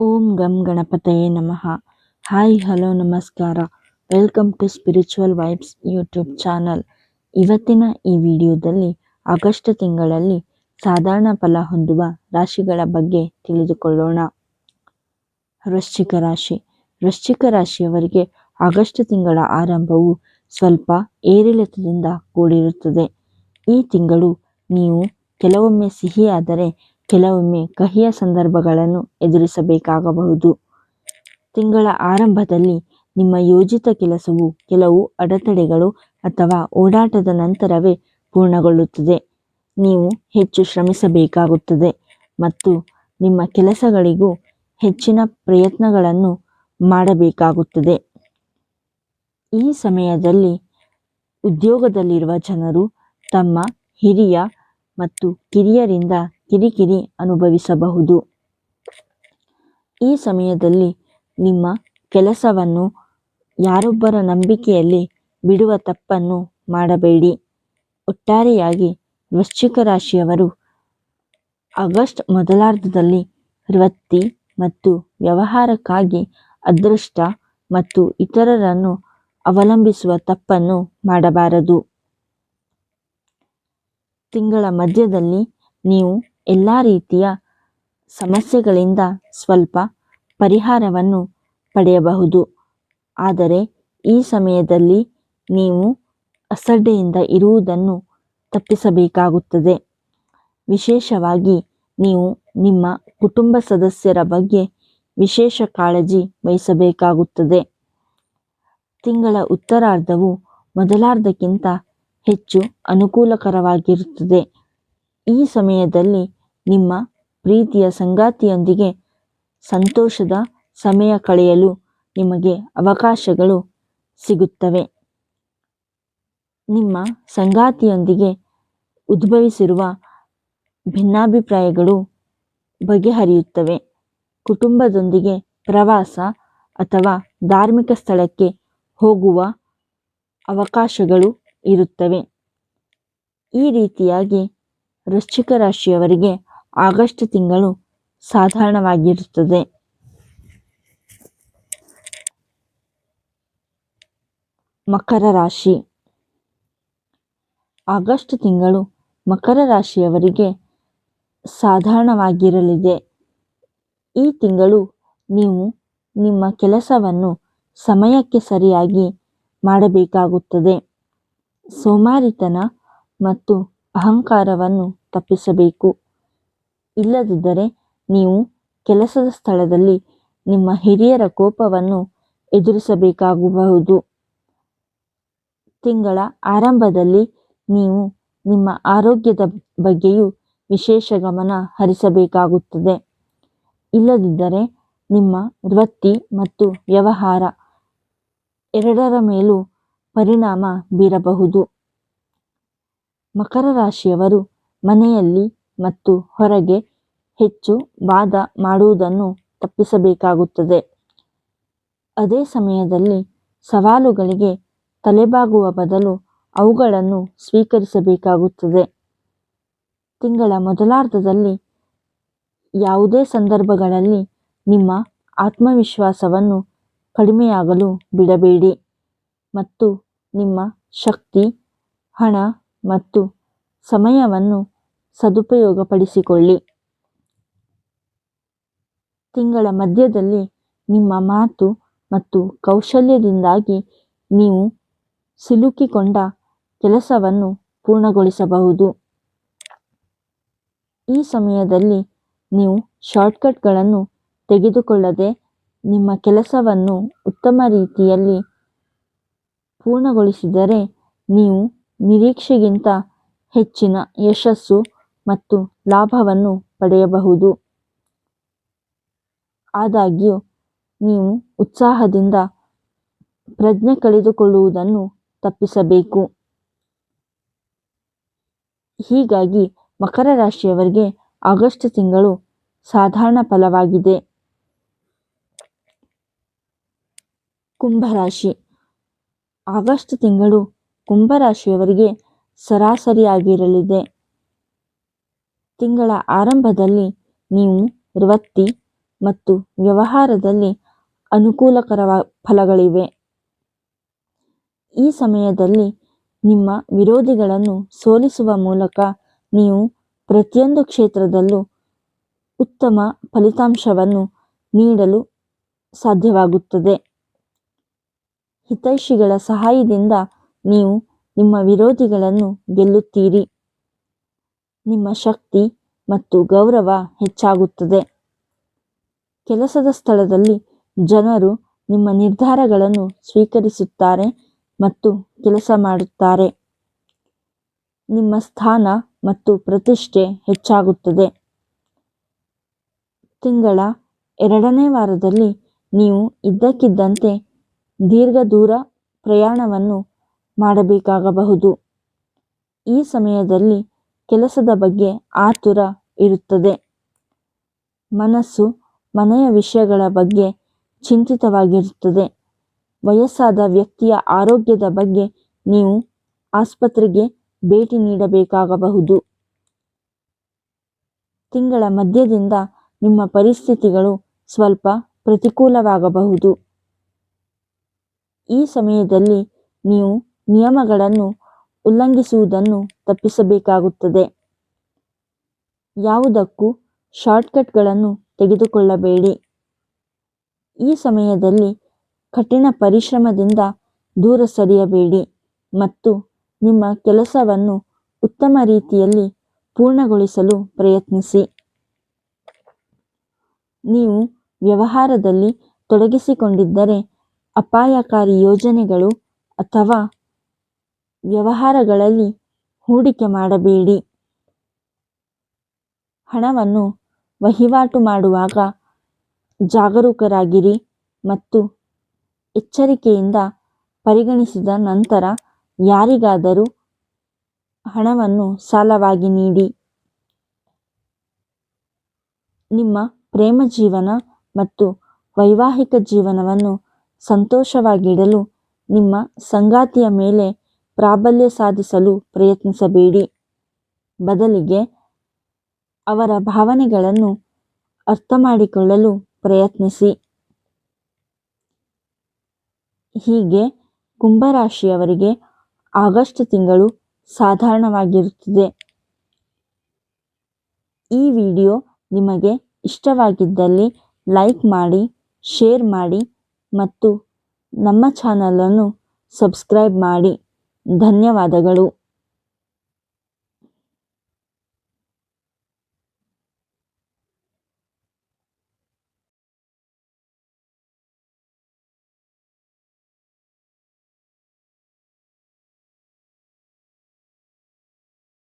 ಓಂ ಗಂ ಗಣಪತಯೇ ನಮಃ. ಹಾಯ್, ಹಲೋ, ನಮಸ್ಕಾರ. Welcome to spiritual vibes YouTube channel. ಇವತ್ತಿನ ಈ ವಿಡಿಯೋದಲ್ಲಿ ಆಗಸ್ಟ್ ತಿಂಗಳಲ್ಲಿ ಸಾಧಾರಣ ಫಲ ಹೊಂದುವ ರಾಶಿಗಳ ಬಗ್ಗೆ ತಿಳಿದುಕೊಳ್ಳೋಣ. ವೃಶ್ಚಿಕ ರಾಶಿ. ವೃಶ್ಚಿಕ ರಾಶಿಯವರಿಗೆ ಆಗಸ್ಟ್ ತಿಂಗಳ ಆರಂಭವು ಸ್ವಲ್ಪ ಏರಿಳಿತದಿಂದ ಕೂಡಿರುತ್ತದೆ. ಈ ತಿಂಗಳು ನೀವು ಕೆಲವೊಮ್ಮೆ ಸಿಹಿಯಾದರೆ ಕೆಲವೊಮ್ಮೆ ಕಹಿಯ ಸಂದರ್ಭಗಳನ್ನು ಎದುರಿಸಬೇಕಾಗಬಹುದು. ತಿಂಗಳ ಆರಂಭದಲ್ಲಿ ನಿಮ್ಮ ಯೋಜಿತ ಕೆಲಸವು ಕೆಲವು ಅಡೆತಡೆಗಳು ಅಥವಾ ಓಡಾಟದ ನಂತರವೇ ಪೂರ್ಣಗೊಳ್ಳುತ್ತದೆ. ನೀವು ಹೆಚ್ಚು ಶ್ರಮಿಸಬೇಕಾಗುತ್ತದೆ ಮತ್ತು ನಿಮ್ಮ ಕೆಲಸಗಳಿಗೂ ಹೆಚ್ಚಿನ ಪ್ರಯತ್ನಗಳನ್ನು ಮಾಡಬೇಕಾಗುತ್ತದೆ. ಈ ಸಮಯದಲ್ಲಿ ಉದ್ಯೋಗದಲ್ಲಿರುವ ಜನರು ತಮ್ಮ ಹಿರಿಯ ಮತ್ತು ಕಿರಿಯರಿಂದ ಕಿರಿಕಿರಿ ಅನುಭವಿಸಬಹುದು. ಈ ಸಮಯದಲ್ಲಿ ನಿಮ್ಮ ಕೆಲಸವನ್ನು ಯಾರೊಬ್ಬರ ನಂಬಿಕೆಯಲ್ಲಿ ಬಿಡುವ ತಪ್ಪನ್ನು ಮಾಡಬೇಡಿ. ಒಟ್ಟಾರೆಯಾಗಿ ವೃಶ್ಚಿಕ ರಾಶಿಯವರು ಆಗಸ್ಟ್ ಮೊದಲಾರ್ಧದಲ್ಲಿ ವೃತ್ತಿ ಮತ್ತು ವ್ಯವಹಾರಕ್ಕಾಗಿ ಅದೃಷ್ಟ ಮತ್ತು ಇತರರನ್ನು ಅವಲಂಬಿಸುವ ತಪ್ಪನ್ನು ಮಾಡಬಾರದು. ತಿಂಗಳ ಮಧ್ಯದಲ್ಲಿ ನೀವು ಎಲ್ಲ ರೀತಿಯ ಸಮಸ್ಯೆಗಳಿಂದ ಸ್ವಲ್ಪ ಪರಿಹಾರವನ್ನು ಪಡೆಯಬಹುದು. ಆದರೆ ಈ ಸಮಯದಲ್ಲಿ ನೀವು ಅಸಡ್ಡೆಯಿಂದ ಇರುವುದನ್ನು ತಪ್ಪಿಸಬೇಕಾಗುತ್ತದೆ. ವಿಶೇಷವಾಗಿ ನೀವು ನಿಮ್ಮ ಕುಟುಂಬ ಸದಸ್ಯರ ಬಗ್ಗೆ ವಿಶೇಷ ಕಾಳಜಿ ವಹಿಸಬೇಕಾಗುತ್ತದೆ. ತಿಂಗಳ ಉತ್ತರಾರ್ಧವು ಮೊದಲಾರ್ಧಕ್ಕಿಂತ ಹೆಚ್ಚು ಅನುಕೂಲಕರವಾಗಿರುತ್ತದೆ. ಈ ಸಮಯದಲ್ಲಿ ನಿಮ್ಮ ಪ್ರೀತಿಯ ಸಂಗಾತಿಯೊಂದಿಗೆ ಸಂತೋಷದ ಸಮಯ ಕಳೆಯಲು ನಿಮಗೆ ಅವಕಾಶಗಳು ಸಿಗುತ್ತವೆ. ನಿಮ್ಮ ಸಂಗಾತಿಯೊಂದಿಗೆ ಉದ್ಭವಿಸಿರುವ ಭಿನ್ನಾಭಿಪ್ರಾಯಗಳು ಬಗೆಹರಿಯುತ್ತವೆ. ಕುಟುಂಬದೊಂದಿಗೆ ಪ್ರವಾಸ ಅಥವಾ ಧಾರ್ಮಿಕ ಸ್ಥಳಕ್ಕೆ ಹೋಗುವ ಅವಕಾಶಗಳು ಇರುತ್ತವೆ. ಈ ರೀತಿಯಾಗಿ ವೃಶ್ಚಿಕ ರಾಶಿಯವರಿಗೆ ಆಗಸ್ಟ್ ತಿಂಗಳು ಸಾಧಾರಣವಾಗಿರುತ್ತದೆ. ಮಕರ ರಾಶಿ. ಆಗಸ್ಟ್ ತಿಂಗಳು ಮಕರ ರಾಶಿಯವರಿಗೆ ಸಾಧಾರಣವಾಗಿರಲಿದೆ. ಈ ತಿಂಗಳು ನೀವು ನಿಮ್ಮ ಕೆಲಸವನ್ನು ಸಮಯಕ್ಕೆ ಸರಿಯಾಗಿ ಮಾಡಬೇಕಾಗುತ್ತದೆ. ಸೋಮಾರಿತನ ಮತ್ತು ಅಹಂಕಾರವನ್ನು ತಪ್ಪಿಸಬೇಕು. ಇಲ್ಲದಿದ್ದರೆ ನೀವು ಕೆಲಸದ ಸ್ಥಳದಲ್ಲಿ ನಿಮ್ಮ ಹಿರಿಯರ ಕೋಪವನ್ನು ಎದುರಿಸಬೇಕಾಗಬಹುದು. ತಿಂಗಳ ಆರಂಭದಲ್ಲಿ ನೀವು ನಿಮ್ಮ ಆರೋಗ್ಯದ ಬಗ್ಗೆಯೂ ವಿಶೇಷ ಗಮನ ಹರಿಸಬೇಕಾಗುತ್ತದೆ. ಇಲ್ಲದಿದ್ದರೆ ನಿಮ್ಮ ವೃತ್ತಿ ಮತ್ತು ವ್ಯವಹಾರ ಎರಡರ ಮೇಲೂ ಪರಿಣಾಮ ಬೀರಬಹುದು. ಮಕರ ರಾಶಿಯವರು ಮನೆಯಲ್ಲಿ ಮತ್ತು ಹೊರಗೆ ಹೆಚ್ಚು ವಾದ ಮಾಡುವುದನ್ನು ತಪ್ಪಿಸಬೇಕಾಗುತ್ತದೆ. ಅದೇ ಸಮಯದಲ್ಲಿ ಸವಾಲುಗಳಿಗೆ ತಲೆಬಾಗುವ ಬದಲು ಅವುಗಳನ್ನು ಸ್ವೀಕರಿಸಬೇಕಾಗುತ್ತದೆ. ತಿಂಗಳ ಮೊದಲಾರ್ಧದಲ್ಲಿ ಯಾವುದೇ ಸಂದರ್ಭಗಳಲ್ಲಿ ನಿಮ್ಮ ಆತ್ಮವಿಶ್ವಾಸವನ್ನು ಕಡಿಮೆಯಾಗಲು ಬಿಡಬೇಡಿ ಮತ್ತು ನಿಮ್ಮ ಶಕ್ತಿ, ಹಣ ಮತ್ತು ಸಮಯವನ್ನು ಸದುಪಯೋಗಪಡಿಸಿಕೊಳ್ಳಿ. ತಿಂಗಳ ಮಧ್ಯದಲ್ಲಿ ನಿಮ್ಮ ಮಾತು ಮತ್ತು ಕೌಶಲ್ಯದಿಂದಾಗಿ ನೀವು ಸಿಲುಕಿಕೊಂಡ ಕೆಲಸವನ್ನು ಪೂರ್ಣಗೊಳಿಸಬಹುದು. ಈ ಸಮಯದಲ್ಲಿ ನೀವು ಶಾರ್ಟ್ಕಟ್ಗಳನ್ನು ತೆಗೆದುಕೊಳ್ಳದೆ ನಿಮ್ಮ ಕೆಲಸವನ್ನು ಉತ್ತಮ ರೀತಿಯಲ್ಲಿ ಪೂರ್ಣಗೊಳಿಸಿದರೆ ನೀವು ನಿರೀಕ್ಷೆಗಿಂತ ಹೆಚ್ಚಿನ ಯಶಸ್ಸು ಮತ್ತು ಲಾಭವನ್ನು ಪಡೆಯಬಹುದು. ಆದಾಗ್ಯೂ, ನೀವು ಉತ್ಸಾಹದಿಂದ ಪ್ರಜ್ಞೆ ಕಳೆದುಕೊಳ್ಳುವುದನ್ನು ತಪ್ಪಿಸಬೇಕು. ಹೀಗಾಗಿ, ಮಕರ ರಾಶಿಯವರಿಗೆ ಆಗಸ್ಟ್ ತಿಂಗಳು ಸಾಧಾರಣ ಫಲವಾಗಿದೆ. ಕುಂಭರಾಶಿ ಆಗಸ್ಟ್ ತಿಂಗಳು ಕುಂಭರಾಶಿಯವರಿಗೆ ಸರಾಸರಿಯಾಗಿರಲಿದೆ. ತಿಂಗಳ ಆರಂಭದಲ್ಲಿ ನೀವು ವೃತ್ತಿ ಮತ್ತು ವ್ಯವಹಾರದಲ್ಲಿ ಅನುಕೂಲಕರ ಫಲಗಳಿವೆ. ಈ ಸಮಯದಲ್ಲಿ ನಿಮ್ಮ ವಿರೋಧಿಗಳನ್ನು ಸೋಲಿಸುವ ಮೂಲಕ ನೀವು ಪ್ರತಿಯೊಂದು ಕ್ಷೇತ್ರದಲ್ಲೂ ಉತ್ತಮ ಫಲಿತಾಂಶವನ್ನು ನೀಡಲು ಸಾಧ್ಯವಾಗುತ್ತದೆ. ಹಿತೈಷಿಗಳ ಸಹಾಯದಿಂದ ನೀವು ನಿಮ್ಮ ವಿರೋಧಿಗಳನ್ನು ಗೆಲ್ಲುತ್ತೀರಿ. ನಿಮ್ಮ ಶಕ್ತಿ ಮತ್ತು ಗೌರವ ಹೆಚ್ಚಾಗುತ್ತದೆ. ಕೆಲಸದ ಸ್ಥಳದಲ್ಲಿ ಜನರು ನಿಮ್ಮ ನಿರ್ಧಾರಗಳನ್ನು ಸ್ವೀಕರಿಸುತ್ತಾರೆ ಮತ್ತು ಕೆಲಸ ಮಾಡುತ್ತಾರೆ. ನಿಮ್ಮ ಸ್ಥಾನ ಮತ್ತು ಪ್ರತಿಷ್ಠೆ ಹೆಚ್ಚಾಗುತ್ತದೆ. ತಿಂಗಳ ಎರಡನೇ ವಾರದಲ್ಲಿ ನೀವು ಇದ್ದಕ್ಕಿದ್ದಂತೆ ದೀರ್ಘ ದೂರ ಪ್ರಯಾಣವನ್ನು ಮಾಡಬೇಕಾಗಬಹುದು. ಈ ಸಮಯದಲ್ಲಿ ಕೆಲಸದ ಬಗ್ಗೆ ಆತುರ ಇರುತ್ತದೆ. ಮನಸ್ಸು ಮನೆಯ ವಿಷಯಗಳ ಬಗ್ಗೆ ಚಿಂತಿತವಾಗಿರುತ್ತದೆ. ವಯಸ್ಸಾದ ವ್ಯಕ್ತಿಯ ಆರೋಗ್ಯದ ಬಗ್ಗೆ ನೀವು ಆಸ್ಪತ್ರೆಗೆ ಭೇಟಿ ನೀಡಬೇಕಾಗಬಹುದು. ತಿಂಗಳ ಮಧ್ಯದಿಂದ ನಿಮ್ಮ ಪರಿಸ್ಥಿತಿಗಳು ಸ್ವಲ್ಪ ಪ್ರತಿಕೂಲವಾಗಬಹುದು. ಈ ಸಮಯದಲ್ಲಿ ನೀವು ನಿಯಮಗಳನ್ನು ಉಲ್ಲಂಘಿಸುವುದನ್ನು ತಪ್ಪಿಸಬೇಕಾಗುತ್ತದೆ. ಯಾವುದಕ್ಕೂ ಶಾರ್ಟ್ಕಟ್ಗಳನ್ನು ತೆಗೆದುಕೊಳ್ಳಬೇಡಿ. ಈ ಸಮಯದಲ್ಲಿ ಕಠಿಣ ಪರಿಶ್ರಮದಿಂದ ದೂರ ಸರಿಯಬೇಡಿ ಮತ್ತು ನಿಮ್ಮ ಕೆಲಸವನ್ನು ಉತ್ತಮ ರೀತಿಯಲ್ಲಿ ಪೂರ್ಣಗೊಳಿಸಲು ಪ್ರಯತ್ನಿಸಿ. ನೀವು ವ್ಯವಹಾರದಲ್ಲಿ ತೊಡಗಿಸಿಕೊಂಡಿದ್ದರೆ ಅಪಾಯಕಾರಿ ಯೋಜನೆಗಳು ಅಥವಾ ವ್ಯವಹಾರಗಳಲ್ಲಿ ಹೂಡಿಕೆ ಮಾಡಬೇಡಿ. ಹಣವನ್ನು ವಹಿವಾಟು ಮಾಡುವಾಗ ಜಾಗರೂಕರಾಗಿರಿ ಮತ್ತು ಎಚ್ಚರಿಕೆಯಿಂದ ಪರಿಗಣಿಸಿದ ನಂತರ ಯಾರಿಗಾದರೂ ಹಣವನ್ನು ಸಾಲವಾಗಿ ನೀಡಿ. ನಿಮ್ಮ ಪ್ರೇಮ ಜೀವನ ಮತ್ತು ವೈವಾಹಿಕ ಜೀವನವನ್ನು ಸಂತೋಷವಾಗಿಡಲು ನಿಮ್ಮ ಸಂಗಾತಿಯ ಮೇಲೆ ಪ್ರಾಬಲ್ಯ ಸಾಧಿಸಲು ಪ್ರಯತ್ನಿಸಬೇಡಿ. ಬದಲಿಗೆ ಅವರ ಭಾವನೆಗಳನ್ನು ಅರ್ಥ ಮಾಡಿಕೊಳ್ಳಲು ಪ್ರಯತ್ನಿಸಿ. ಹೀಗೆ ಕುಂಭರಾಶಿಯವರಿಗೆ ಆಗಸ್ಟ್ ತಿಂಗಳು ಸಾಧಾರಣವಾಗಿರುತ್ತದೆ. ಈ ವಿಡಿಯೋ ನಿಮಗೆ ಇಷ್ಟವಾಗಿದ್ದಲ್ಲಿ ಲೈಕ್ ಮಾಡಿ, ಶೇರ್ ಮಾಡಿ ಮತ್ತು ನಮ್ಮ ಚಾನಲನ್ನು ಸಬ್ಸ್ಕ್ರೈಬ್ ಮಾಡಿ. ಧನ್ಯವಾದಗಳು.